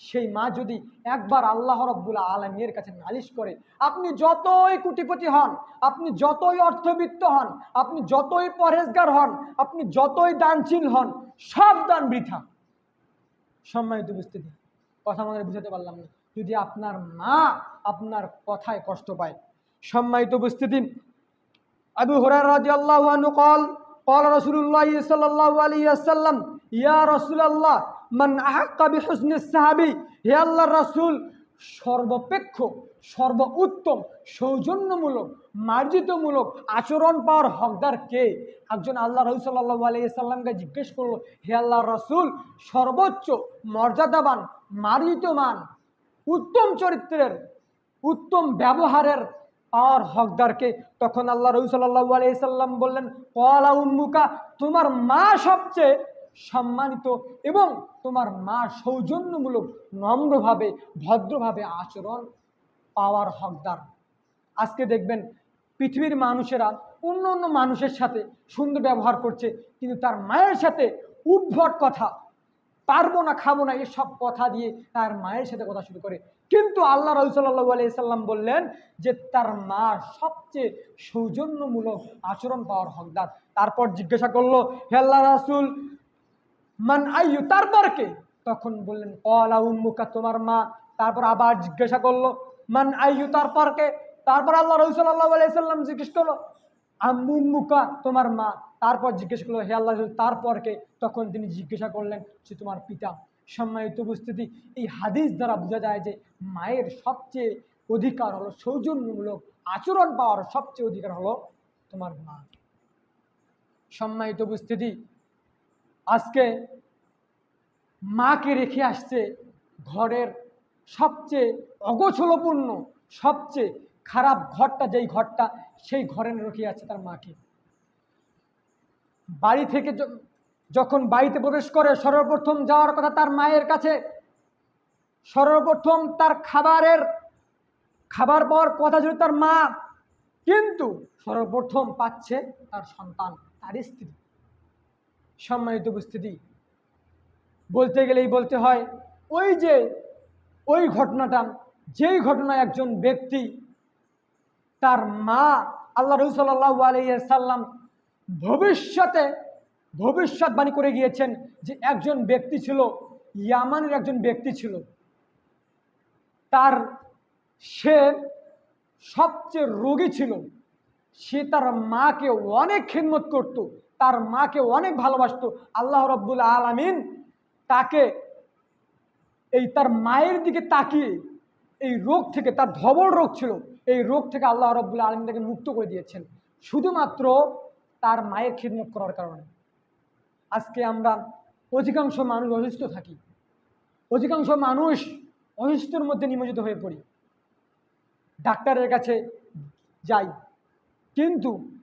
সেই মা যদি একবার আল্লাহ রব্বুল আলমের কাছে নালিশ করে, আপনি যতই কুটিপতি হন, আপনি যতই অর্থবিত্ত হন, আপনি যতই পরেজগার হন, আপনি যতই দানশীল হন, সব দান বৃথা। সম্মানিত বুঝতে কথা আমাদের বুঝাতে পারলাম না। যদি আপনার মা আপনার কথায় কষ্ট পায়। সম্মানিত বুঝতে দিন আবু হরার রাজি আল্লাহ কল কল রসুল্লাহ সাল্লাহ আলিয়া ইয়া রসুল্লাহ মান হুসনে সাহাবি, হে আল্লাহ রাসুল, সর্বপেক্ষ সর্ব উত্তম সৌজন্যমূলক, মার্জিতমূলক আচরণ পাওয়ার হকদার কে? একজন আল্লাহ রহুল আলাইসাল্লামকে জিজ্ঞেস করল, হে আল্লাহ রসুল, সর্বোচ্চ মর্যাদাবান মার্জিতমান উত্তম চরিত্রের, উত্তম ব্যবহারের আর হকদারকে তখন আল্লাহ রহুল সাল্লাহ আলিয়াল্লাম বললেন কলা উম্মুকা, তোমার মা সবচেয়ে সম্মানিত এবং তোমার মা সৌজন্যমূলক নম্রভাবে, ভদ্রভাবে আচরণ পাওয়ার হকদার। আজকে দেখবেন পৃথিবীর মানুষেরা অন্য অন্য মানুষের সাথে সুন্দর ব্যবহার করছে, কিন্তু তার মায়ের সাথে উদ্ভট কথা। পারব না, খাব না, এসব কথা দিয়ে তার মায়ের সাথে কথা শুরু করে। কিন্তু আল্লাহ রসুল্লাহ আলাইসাল্লাম বললেন যে তার মা সবচেয়ে সৌজন্যমূলক আচরণ পাওয়ার হকদার। তারপর জিজ্ঞাসা করল, হে আল্লাহ রাসুল মান আইয়ু তারপর কে? তখন বললেন, কলা উম্মুকা, তোমার মা। তারপর আবার জিজ্ঞাসা করল, মান আইয়ু তারপর কে? তারপর আল্লাহ রসুল্লাহ আলাইসাল্লাম জিজ্ঞেস করল আম্মুম্মুকা তোমার মা। তারপর জিজ্ঞেস করল, হে আল্লাহ তারপর কে? তখন তিনি জিজ্ঞাসা করলেন যে, তোমার পিতা। সম্মানিত উপস্থিতি, এই হাদিস দ্বারা বোঝা যায় যে, মায়ের সবচেয়ে অধিকার হলো, সৌজন্যমূলক আচরণ পাওয়ার সবচেয়ে অধিকার হলো তোমার মা। সম্মানিত উপস্থিতি আজকে মাকে রেখে আসছে ঘরের সবচেয়ে অগোছলপূর্ণ, সবচেয়ে খারাপ ঘরটা, যেই ঘরটা সেই ঘরে রেখে আছে তার মাকে। বাড়ি থেকে যখন বাড়িতে প্রবেশ করে সর্বপ্রথম যাওয়ার কথা তার মায়ের কাছে, সর্বপ্রথম তার খাবারের, খাবার পাওয়ার কথা ছিল তার মা কিন্তু সর্বপ্রথম পাচ্ছে তার সন্তান, তার স্ত্রী। সম্মানিত উপস্থিতি। বলতে গেলেই বলতে হয়, ওই যে, ওই ঘটনাটা, যেই ঘটনায় একজন ব্যক্তি তার মা আল্লাহ রসুল্লাহ আলাইসাল্লাম ভবিষ্যতে ভবিষ্যৎবাণী করে গিয়েছেন যে একজন ব্যক্তি ছিল, ইয়ামানের একজন ব্যক্তি ছিল। তার সে সবচেয়ে রোগী ছিল। সে তার মাকে অনেক খেদমত করত। তার মাকে অনেক ভালোবাসত। আল্লাহ রব্বুল আলমিন তাকে এই তার মায়ের দিকে তাকিয়ে এই রোগ থেকে, তার ধবল রোগ ছিল, এই রোগ থেকে আল্লাহ রব্বুল আলমিন তাকে মুক্ত করে দিয়েছেন। শুধুমাত্র তার মায়ের খিদমত করার কারণে। আজকে আমরা অধিকাংশ মানুষ অসুস্থ থাকি। অধিকাংশ মানুষ অসুস্থের মধ্যে নিমজ্জিত হয়ে পড়ি। ডাক্তারের কাছে যাই। কিন্তু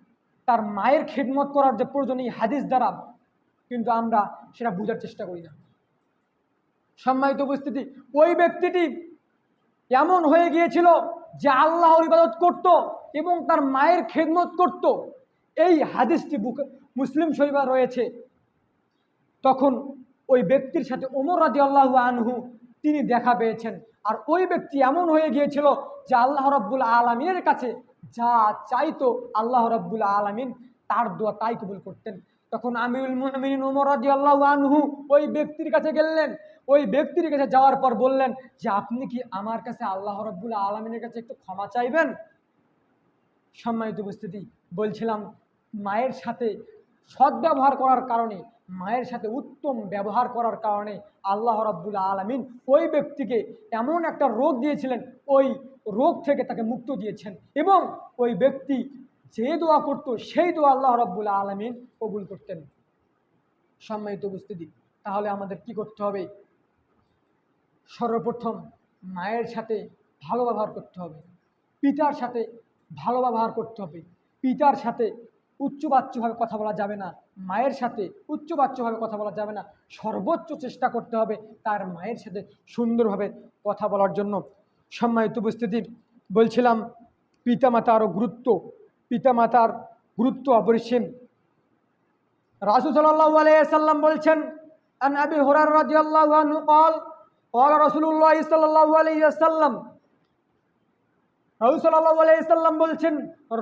তার মায়ের খেদমত করার যে প্রয়োজন এই হাদিস দ্বারা, কিন্তু আমরা সেটা বোঝার চেষ্টা করি না। সম্মানিত উপস্থিতি, ওই ব্যক্তিটি এমন হয়ে গিয়েছিল যে আল্লাহর ইবাদত করত এবং তার মায়ের খেদমত করত। এই হাদিসটি বুক মুসলিম শরীফা রয়েছে। তখন ওই ব্যক্তির সাথে ওমর রাজি আল্লাহ আনহু তিনি দেখা পেয়েছেন। আর ওই ব্যক্তি এমন হয়ে গিয়েছিল যে আল্লাহ রব্বুল আলমিনের কাছে যা চাইতো আল্লাহ রব্বুল আলমিন, তার দোয়া তাই কবুল করতেন। তখন আমিরুল মুমিনিন ওমর রাজি আল্লাহ আনহু ওই ব্যক্তির কাছে গেলেন। ওই ব্যক্তির কাছে যাওয়ার পর বললেন, যে আপনি কি আমার কাছে আল্লাহ রব্বুল আলমিনের কাছে একটু ক্ষমা চাইবেন? সম্মানিত উপস্থিতি, বলছিলাম, মায়ের সাথে সদ্ব্যবহার করার কারণে, মায়ের সাথে উত্তম ব্যবহার করার কারণে আল্লাহ রাব্বুল আলমিন ওই ব্যক্তিকে এমন একটা রোগ দিয়েছিলেন, ওই রোগ থেকে তাকে মুক্ত দিয়েছেন এবং ওই ব্যক্তি যে দোয়া করতো, সেই দোয়া আল্লাহ রাব্বুল আলমিন কবুল করতেন। সম্মানিত উপস্থিতি, তাহলে আমাদের কি করতে হবে? সর্বপ্রথম মায়ের সাথে ভালো ব্যবহার করতে হবে। পিতার সাথে ভালো ব্যবহার করতে হবে। পিতার সাথে উচ্চবাচ্যভাবে কথা বলা যাবে না। মায়ের সাথে উচ্চবাচ্যভাবে কথা বলা যাবে না। সর্বোচ্চ চেষ্টা করতে হবে তার মায়ের সাথে সুন্দরভাবে কথা বলার জন্য। সম্মানিত উপস্থিতি বলছিলাম পিতামাতারও গুরুত্ব পিতামাতার গুরুত্ব অপরিসীম রাসূল সাল্লাল্লাহু আলাইহি সাল্লাম বলছেন আন আবি হুরায়রা রাদিয়াল্লাহু আনহু قال قال رسول الله صلى الله عليه وسلم রাসূল সাল্লাল্লাহু আলাইহি সাল্লাম বলছেন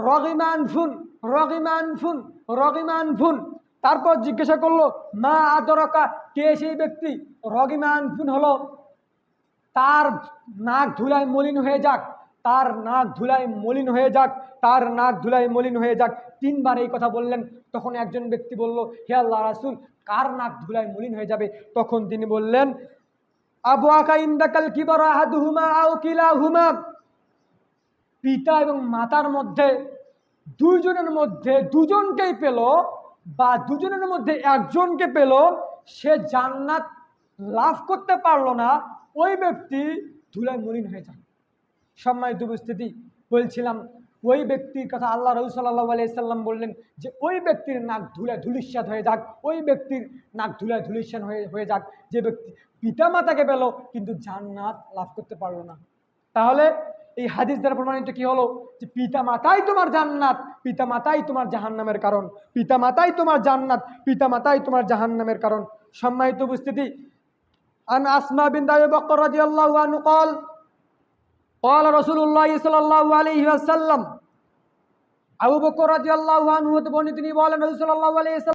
রগিমান ফুন রগিমান ফুন রগিমান ফুন তারপর জিজ্ঞাসা করলো মা আদরকা কে সেই ব্যক্তি রগিমান ফুন হলো তার নাক ধুলায় মলিন হয়ে যাক, তার নাক ধুলায় মলিন হয়ে যাক, তার নাক ধুলায় মলিন হয়ে যাক। তিনবার এই কথা বললেন, তখন একজন ব্যক্তি বলল, হে আল্লাহ রাসুল, কার নাক ধুলায় মলিন হয়ে যাবে? তখন তিনি বললেন, আবু আকা ইন্দাকাল কিবার আহাদুহুমা আও কিলাহুমা। পিতা এবং মাতার মধ্যে দুইজনের মধ্যে দুজনকেই পেল বা দুজনের মধ্যে একজনকে পেল, সে জান্নাত লাভ করতে পারল না। ওই ব্যক্তি ধুলায় মলিন হয়ে যায়। সম্মানিত উপস্থিতি, বলছিলাম, ওই ব্যক্তির কথা আল্লাহ রবি সাল্লাহ আলাইসাল্লাম বললেন যে, ওই ব্যক্তির নাক ধুলায় ধুলিস্বাদ হয়ে যাক, ওই ব্যক্তির নাক ধুলায় ধুলিস্বাদ হয়ে হয়ে যাক। যে ব্যক্তি পিতামাতাকে পেল, কিন্তু জান্নাত লাভ করতে পারল না। তাহলে এই হাদিস দ্বারা প্রমাণিত কি হলো? যে পিতা মাতাই তোমার জান্নাত পিতা মাতাই তোমার জাহান্নামের কারণ। পিতা মাতাই তোমার জান্নাত পিতা মাতাই তোমার জাহান্নামের কারণ। সম্মানিত উপস্থিতি عن أسماء بنت أبي بكر رضي الله عنه قال قال رسول الله صلى الله عليه وسلم أبو بكر رضي الله عنه تبوني تني بولا نبي صلى الله عليه وسلم